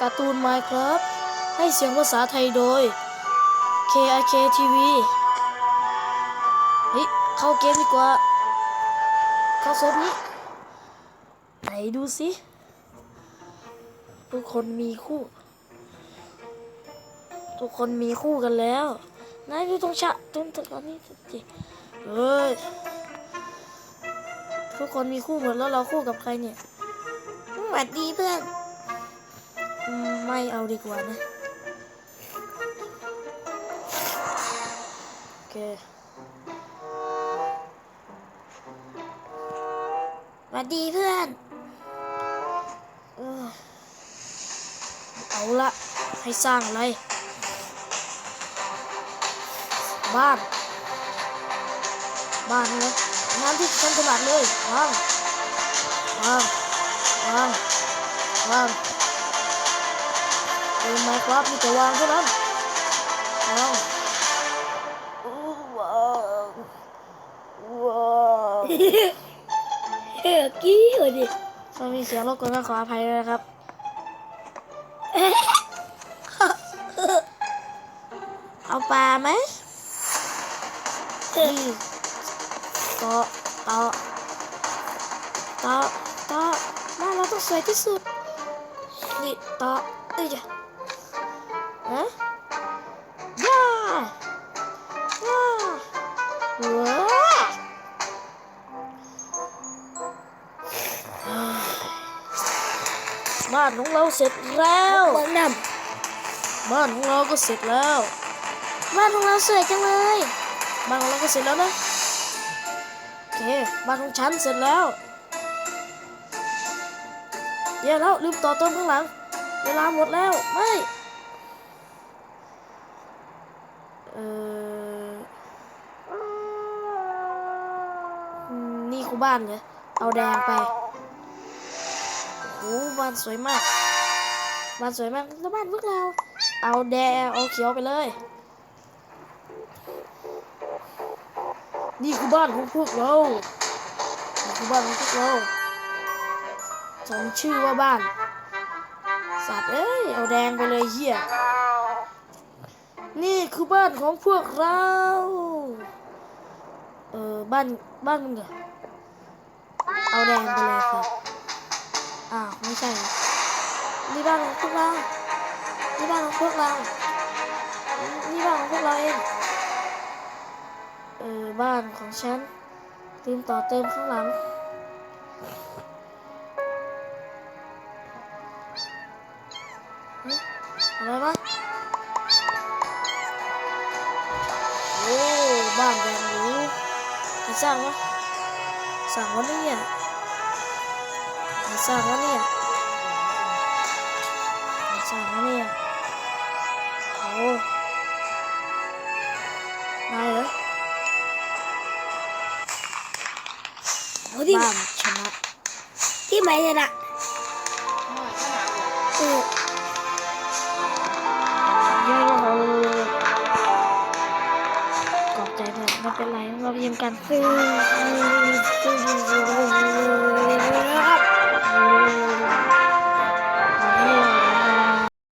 การ์ตูน Minecraft ให้เสียงภาษาไทยโดย KIK TV เฮ้ย เข้าเกมดีกว่า เข้าเซิร์ฟนี้ ไหนดูสิทุกคนมีคู่ ทุกคนมีคู่กันแล้วนายดูตรงชะตรงตรงนี้สิเฮ้ยทุกคนมีคู่หมดแล้วเราคู่กับใครเนี่ยสวัสดีเพื่อน ไม่เอาดีกว่านะ โอเค สวัสดีเพื่อนเออเอาละให้สร้างอะไร บ้าน บ้านนะงานที่ฉันถนัดเลยวางวางวางวาง เออไมค์ครับมีแต่วางเท่านั้นวางโอ้วางวางเฮ้ยกี้เหรอดิถ้ามีเสียงรบกวนก็ขออภัยด้วยนะครับเอาปลาไหมนี่เตาะเตาะเตาะเตาะบ้านเราต้องสวยที่สุดนี่เตาะเอ้ยจ้ะ ฮะย่าย่าว้าบ้านของเราเสร็จแล้วบ้างน้บ้านของเราก็เสร็จแล้ว บ้านของเราสวยจังเลย บ้านของเราก็เสร็จแล้วนะโอเค บ้านของฉันเสร็จแล้วเดี๋ยวแล้วลืมต่อเติมข้างหลัง เวลาหมดแล้ว ไม่ เอออืม นี่คือบ้านเหรอเอาแดงไปโอ้โหบ้านสวยมาก บ้านสวยมากแล้วบ้านพวกเรา เอาแดงเอาเขียวไปเลย นี่คือบ้านของพวกเรานี่คือบ้านของพวกเราสมชื่อว่าบ้าน สัตว์เอ้ย เอาแดงไปเลยเฮีย นี่คือบ้านของพวกเรา เออบ้านบ้านมึงเหรอเอาแดงไปเลยครับ อ้าวไม่ใช่นะนี่บ้านของพวกเรานี่บ้านของพวกเรานี่บ้านของพวกเราเอง เออบ้านของฉันลืมต่อเติมข้างหลัง สร้างวะสร้างวะเนี่ยใครสร้างวะเนี่ยใครสร้างวะเนี่ยโอ้นายเหรอำโอ้ที่บ้านชนะที่ไหนชนะเออ เพื่อนไม่เป็นไรเราเยี่ยมกันเออ